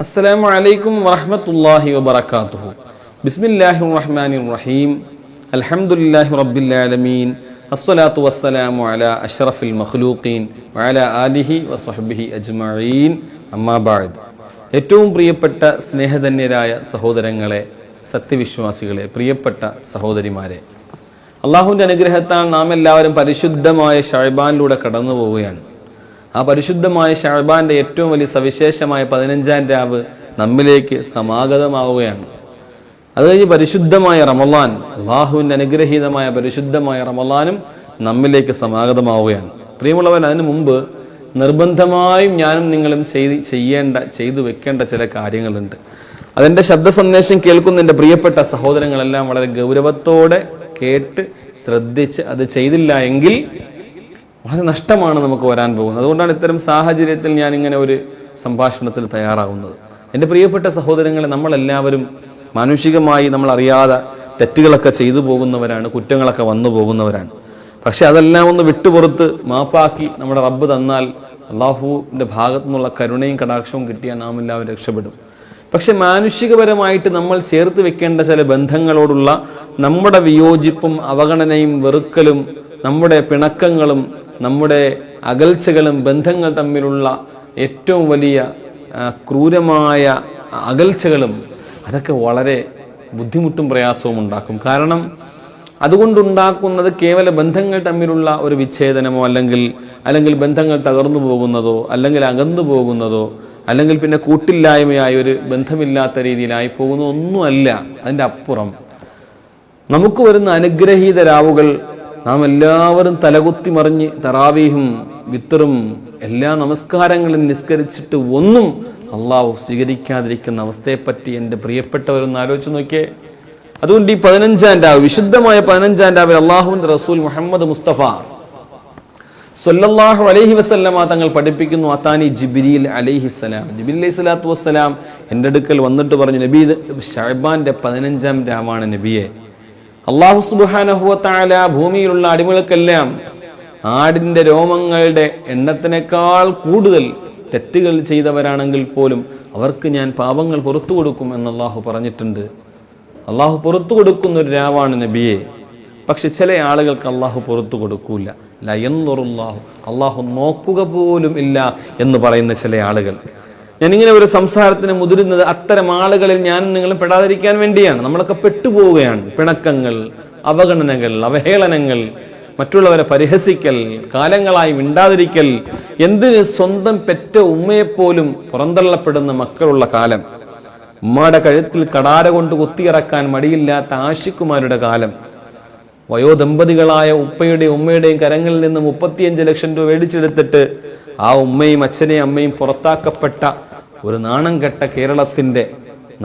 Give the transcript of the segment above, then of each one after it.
അസ്സലാമു അലൈക്കും വറഹ്മത്തുള്ളാഹി വബറകാതുഹു. ബിസ്മില്ലാഹിർ റഹ്മാനിർ റഹീം അൽഹംദുലില്ലാഹി റബ്ബിൽ ആലമീൻ അസ്സലാത്തു വസ്സലാമു അലാ അഷ്റഫിൽ മഖ്ലൂഖീൻ വഅലാ ആലിഹി വസ്വഹ്ബിഹി അജ്മഈൻ. അമ്മാ ബഅദ്. ഏറ്റവും പ്രിയപ്പെട്ട സ്നേഹധന്യരായ സഹോദരങ്ങളെ സത്യവിശ്വാസികളെ പ്രിയപ്പെട്ട സഹോദരിമാരെ അള്ളാഹുവിന്റെ അനുഗ്രഹത്താൽ നാം എല്ലാവരും പരിശുദ്ധമായ ഷാഴ്ബാനിലൂടെ കടന്നു പോവുകയാണ്. ആ പരിശുദ്ധമായ ഷഹബാന്റെ ഏറ്റവും വലിയ സവിശേഷമായ പതിനഞ്ചാം രാവ് നമ്മിലേക്ക് സമാഗതമാവുകയാണ്. അത് കഴിഞ്ഞ് പരിശുദ്ധമായ റമലാൻ അള്ളാഹുവിന്റെ അനുഗ്രഹീതമായ പരിശുദ്ധമായ റമലാനും നമ്മിലേക്ക് സമാഗതമാവുകയാണ്. പ്രിയമുള്ളവൻ അതിനു മുമ്പ് നിർബന്ധമായും ഞാനും നിങ്ങളും ചെയ്ത് ചെയ്യേണ്ട ചെയ്തു വെക്കേണ്ട ചില കാര്യങ്ങളുണ്ട്. അതിന്റെ ശബ്ദ സന്ദേശം കേൾക്കുന്ന എന്റെ പ്രിയപ്പെട്ട സഹോദരങ്ങളെല്ലാം വളരെ ഗൗരവത്തോടെ കേട്ട് ശ്രദ്ധിച്ച് അത് ചെയ്തില്ല എങ്കിൽ വളരെ നഷ്ടമാണ് നമുക്ക് വരാൻ പോകുന്നത്. അതുകൊണ്ടാണ് ഇത്തരം സാഹചര്യത്തിൽ ഞാൻ ഇങ്ങനെ ഒരു സംഭാഷണത്തിൽ തയ്യാറാവുന്നത്. എന്റെ പ്രിയപ്പെട്ട സഹോദരങ്ങളെ നമ്മളെല്ലാവരും മാനുഷികമായി നമ്മൾ അറിയാതെ തെറ്റുകളൊക്കെ ചെയ്തു പോകുന്നവരാണ് കുറ്റങ്ങളൊക്കെ വന്നു പോകുന്നവരാണ്. പക്ഷെ അതെല്ലാം ഒന്ന് വിട്ടുപുറത്ത് മാപ്പാക്കി നമ്മുടെ റബ്ബ് തന്നാൽ അള്ളാഹുവിന്റെ ഭാഗത്തു നിന്നുള്ള കരുണയും കടാക്ഷവും കിട്ടിയാൽ നാം എല്ലാവരും രക്ഷപ്പെടും. പക്ഷെ മാനുഷികപരമായിട്ട് നമ്മൾ ചേർത്ത് വെക്കേണ്ട ചില ബന്ധങ്ങളോടുള്ള നമ്മുടെ വിയോജിപ്പും അവഗണനയും വെറുക്കലും നമ്മുടെ പിണക്കങ്ങളും നമ്മുടെ അകൽച്ചകളും ബന്ധങ്ങൾ തമ്മിലുള്ള ഏറ്റവും വലിയ ക്രൂരമായ അകൽച്ചകളും അതൊക്കെ വളരെ ബുദ്ധിമുട്ടും പ്രയാസവും ഉണ്ടാക്കും. കാരണം അതുകൊണ്ടുണ്ടാക്കുന്നത് കേവല ബന്ധങ്ങൾ തമ്മിലുള്ള ഒരു വിച്ഛേദനമോ അല്ലെങ്കിൽ അല്ലെങ്കിൽ ബന്ധങ്ങൾ തകർന്നു പോകുന്നതോ അല്ലെങ്കിൽ അകന്നു പോകുന്നതോ അല്ലെങ്കിൽ പിന്നെ കൂട്ടില്ലായ്മയായി ഒരു ബന്ധമില്ലാത്ത രീതിയിലായി പോകുന്ന ഒന്നുമല്ല. അതിന്റെ അപ്പുറം നമുക്ക് വരുന്ന അനുഗ്രഹീത രാവുകൾ നാം എല്ലാവരും തലകുത്തി മറിഞ്ഞ് തറാവീഹും വിത്തറും എല്ലാ നമസ്കാരങ്ങളും നിസ്കരിച്ചിട്ട് ഒന്നും അള്ളാഹു സ്വീകരിക്കാതിരിക്കുന്ന അവസ്ഥയെപ്പറ്റി എന്റെ പ്രിയപ്പെട്ടവരൊന്ന് ആലോചിച്ച് നോക്കിയേ. അതുകൊണ്ട് ഈ പതിനഞ്ചാം രാവ് വിശുദ്ധമായ പതിനഞ്ചാം രാവിൽ അള്ളാഹുവിന്റെ റസൂൽ മുഹമ്മദ് മുസ്തഫ സൊല്ലാഹു അലൈഹി വസല്ലമ തങ്ങൾ പഠിപ്പിക്കുന്നു അത്താനി ജിബിരിൽ അലൈഹിസ്സലാം ജിബിൽ അലൈഹി സ്വലാത്തു വസ്സലാം എന്റെ അടുക്കൽ വന്നിട്ട് പറഞ്ഞു നബി ഇത് പതിനഞ്ചാം രാവാണ് നബിയെ. അള്ളാഹു സുബാനഹുവത്താല ഭൂമിയിലുള്ള അടിമകൾക്കെല്ലാം ആടിന്റെ രോമങ്ങളുടെ എണ്ണത്തിനേക്കാൾ കൂടുതൽ തെറ്റുകൾ ചെയ്തവരാണെങ്കിൽ പോലും അവർക്ക് ഞാൻ പാപങ്ങൾ പുറത്തു കൊടുക്കും എന്ന് അള്ളാഹു പറഞ്ഞിട്ടുണ്ട്. അള്ളാഹു പുറത്തു കൊടുക്കുന്ന ഒരു രാവാണ് നബിയെ. പക്ഷെ ചില ആളുകൾക്ക് അള്ളാഹു പുറത്തു കൊടുക്കൂല. ലയന്നുറുല്ലാഹു അള്ളാഹു നോക്കുക പോലും ഇല്ല എന്ന് പറയുന്ന ചില ആളുകൾ. ഞാനിങ്ങനെ ഒരു സംസാരത്തിന് മുതിരുന്നത് അത്തരം ആളുകളിൽ ഞാൻ നിങ്ങളും പെടാതിരിക്കാൻ വേണ്ടിയാണ്. നമ്മളൊക്കെ പെട്ടുപോവുകയാണ്. പിണക്കങ്ങൾ അവഗണനകൾ അവഹേളനങ്ങൾ മറ്റുള്ളവരെ പരിഹസിക്കൽ കാലങ്ങളായി മിണ്ടാതിരിക്കൽ എന്തിന് സ്വന്തം പെറ്റ ഉമ്മയെപ്പോലും പുറന്തള്ളപ്പെടുന്ന മക്കളുള്ള കാലം. ഉമ്മയുടെ കഴുത്തിൽ കടാര കൊണ്ട് കുത്തിയിറക്കാൻ മടിയില്ലാത്ത ആശിക്കുമാരുടെ കാലം. വയോദമ്പതികളായ ഉപ്പയുടെയും ഉമ്മയുടെയും കരങ്ങളിൽ നിന്ന് മുപ്പത്തിയഞ്ച് ലക്ഷം രൂപ മേടിച്ചെടുത്തിട്ട് ആ ഉമ്മയും അച്ഛനെയും അമ്മയും പുറത്താക്കപ്പെട്ട ഒരു നാണം കെട്ട കേരളത്തിന്റെ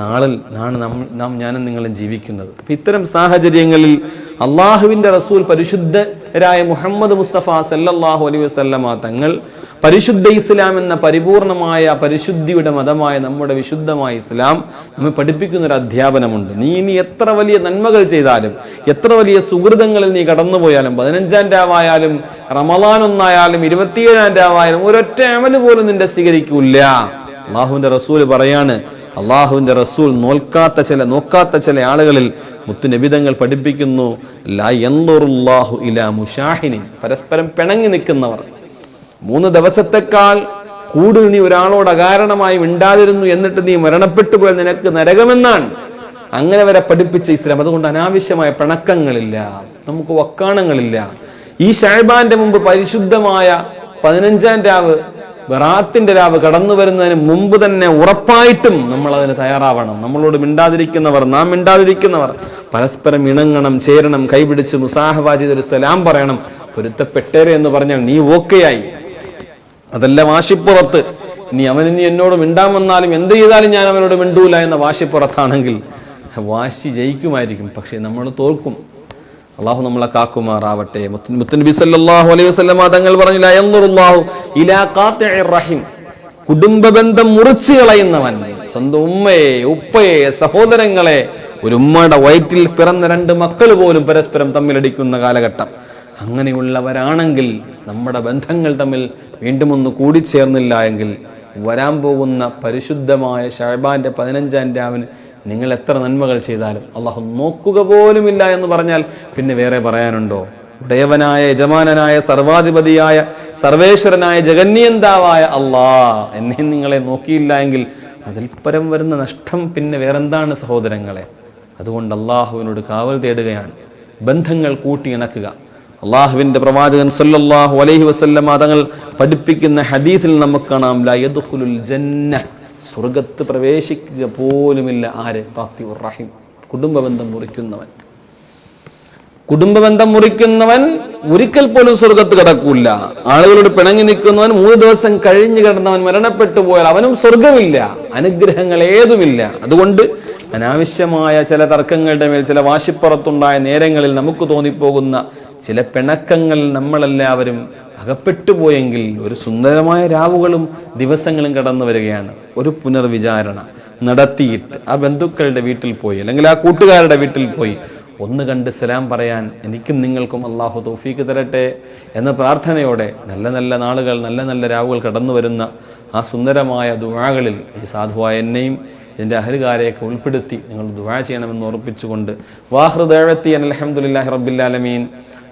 നാളിൽ നാണ് നാം ഞാനും നിങ്ങളും ജീവിക്കുന്നത്. അപ്പം ഇത്തരം സാഹചര്യങ്ങളിൽ അള്ളാഹുവിന്റെ റസൂൽ പരിശുദ്ധരായ മുഹമ്മദ് മുസ്തഫ സല്ലല്ലാഹു അലൈഹി വസല്ലമ തങ്ങൾ പരിശുദ്ധ ഇസ്ലാം എന്ന പരിപൂർണമായ പരിശുദ്ധിയുടെ മതമായ നമ്മുടെ വിശുദ്ധമായ ഇസ്ലാം നമ്മെ പഠിപ്പിക്കുന്ന ഒരു അധ്യാപനമുണ്ട്. നീ ഇനി എത്ര വലിയ നന്മകൾ ചെയ്താലും എത്ര വലിയ സുഹൃതങ്ങളിൽ നീ കടന്നുപോയാലും പതിനഞ്ചാം രാവായാലും റമലാൻ ഒന്നായാലും ഇരുപത്തിയേഴാം രാവായാലും ഒരൊറ്റ അമൽ പോലും നിന്റെ സ്വീകരിക്കൂല അള്ളാഹുവിന്റെ റസൂൽ പറയാണ് അള്ളാഹുവിന്റെ റസൂൽ നോൽക്കാത്ത ചില നോക്കാത്ത ചില ആളുകളിൽ മുത്തുനബിതങ്ങൾ പഠിപ്പിക്കുന്നു. ലാ യൻദുറുല്ലാഹു ഇലാ മുഷാഹിനി പരസ്പരം പിണങ്ങി നിൽക്കുന്നവർ. മൂന്ന് ദിവസത്തെക്കാൾ കൂടുതൽ നീ ഒരാളോട് അകാരണമായി മിണ്ടാതിരുന്നു എന്നിട്ട് നീ മരണപ്പെട്ടു പോയാൽ നിനക്ക് നരകമെന്നാണ്. അങ്ങനെ വരെ പഠിപ്പിച്ച ഇസ്ലാം അതുകൊണ്ട് അനാവശ്യമായ പിണക്കങ്ങളില്ല. നമുക്ക് വക്കാണങ്ങളില്ല. ഈ ഷാഴ്ബാന്റെ മുമ്പ് പരിശുദ്ധമായ പതിനഞ്ചാം രാവ് ബറാത്തിന്റെ രാവ് കടന്നു വരുന്നതിന് മുമ്പ് തന്നെ ഉറപ്പായിട്ടും നമ്മൾ അതിന് തയ്യാറാവണം. നമ്മളോട് മിണ്ടാതിരിക്കുന്നവർ നാം മിണ്ടാതിരിക്കുന്നവർ പരസ്പരം ഇണങ്ങണം ചേരണം കൈപിടിച്ച് മുസാഹവാചി ഒരു സലാം പറയണം പൊരുത്തപ്പെട്ടേരെ എന്ന് പറഞ്ഞാൽ നീ ഓക്കെയായി. അതല്ല വാശിപ്പുറത്ത്. ഇനി അവൻ ഇനി എന്നോട് മിണ്ടാൻ വന്നാലും എന്ത് ചെയ്താലും ഞാൻ അവനോട് മിണ്ടൂല എന്ന വാശിപ്പുറത്താണെങ്കിൽ വാശി ജയിക്കുമായിരിക്കും പക്ഷെ നമ്മൾ തോൽക്കും. അള്ളാഹു നമ്മളെ കാക്കുമാറാവട്ടെ. അലൈഹി വസല്ലമ തങ്ങൾ പറഞ്ഞു "ലാ ഇലാ ഖാത്തിഇർ റഹിം. കുടുംബ ബന്ധം മുറിച്ചു കളയുന്നവൻ സ്വന്തം ഉമ്മയെ ഉപ്പയെ സഹോദരങ്ങളെ ഒരു ഉമ്മയുടെ വയറ്റിൽ പിറന്ന രണ്ട് മക്കൾ പോലും പരസ്പരം തമ്മിലടിക്കുന്ന കാലഘട്ടം. അങ്ങനെയുള്ളവരാണെങ്കിൽ നമ്മുടെ ബന്ധങ്ങൾ തമ്മിൽ വീണ്ടും ഒന്ന് കൂടിച്ചേർന്നില്ല എങ്കിൽ വരാൻ പോകുന്ന പരിശുദ്ധമായ ഷഹബാന്റെ പതിനഞ്ചാം രാവിന് നിങ്ങൾ എത്ര നന്മകൾ ചെയ്താലും അള്ളാഹു നോക്കുക പോലുമില്ല എന്ന് പറഞ്ഞാൽ പിന്നെ വേറെ പറയാനുണ്ടോ? ഉടയവനായ യജമാനായ സർവാധിപതിയായ സർവേശ്വരനായ ജഗന്യന്താവായ അള്ളാ എന്നെ നിങ്ങളെ നോക്കിയില്ല എങ്കിൽ അതിൽ പരം വരുന്ന നഷ്ടം പിന്നെ വേറെന്താണ് സഹോദരങ്ങളെ? അതുകൊണ്ട് അള്ളാഹുവിനോട് കാവൽ തേടുകയാണ്. ബന്ധങ്ങൾ കൂട്ടിയിണക്കുക. അള്ളാഹുവിന്റെ പ്രവാചകൻ സല്ലല്ലാഹു അലൈഹി വസല്ലമ തങ്ങൾ പഠിപ്പിക്കുന്ന ഹദീസിൽ നമുക്ക് കാണാം ലാ യദ്ഖുലുൽ ജന്ന സ്വർഗത്ത് പ്രവേശിക്കുക പോലുമില്ല ആര്? കാത്തി റഹീം. കുടുംബബന്ധം മുറിക്കുന്നവൻ. കുടുംബബന്ധം മുറിക്കുന്നവൻ ഒരിക്കൽ പോലും സ്വർഗത്ത് കിടക്കൂല. ആളുകളോട് പിണങ്ങി നിൽക്കുന്നവൻ മൂന്ന് ദിവസം കഴിഞ്ഞു കിടന്നവൻ മരണപ്പെട്ടു പോയാൽ അവനും സ്വർഗമില്ല അനുഗ്രഹങ്ങൾ ഏതുമില്ല. അതുകൊണ്ട് അനാവശ്യമായ ചില തർക്കങ്ങളുടെ മേൽ ചില വാശിപ്പുറത്തുണ്ടായ നേരങ്ങളിൽ നമുക്ക് തോന്നിപ്പോകുന്ന ചില പിണക്കങ്ങൾ നമ്മളെല്ലാവരും അകപ്പെട്ടു പോയെങ്കിൽ ഒരു സുന്ദരമായ രാവുകളും ദിവസങ്ങളും കടന്നു വരികയാണ്. ഒരു പുനർവിചാരണ നടത്തിയിട്ട് ആ ബന്ധുക്കളുടെ വീട്ടിൽ പോയി അല്ലെങ്കിൽ ആ കൂട്ടുകാരുടെ വീട്ടിൽ പോയി. ഒന്ന് കണ്ട് സലാം പറയാൻ എനിക്കും നിങ്ങൾക്കും അള്ളാഹു തോഫീക്ക് തരട്ടെ എന്ന പ്രാർത്ഥനയോടെ നല്ല നല്ല നാളുകൾ നല്ല നല്ല രാവുകൾ കടന്നു വരുന്ന ആ സുന്ദരമായ ദുവാകളിൽ ഈ സാധുവായ എന്നെയും ഇതിന്റെ അഹലുകാരെയൊക്കെ ഉൾപ്പെടുത്തി നിങ്ങൾ ദുവാ ചെയ്യണമെന്ന് ഉറപ്പിച്ചുകൊണ്ട് വാഹൃദേവത്തി അൻ അലഹമുല്ലാഹി റബ്ബില്ലാലമീൻ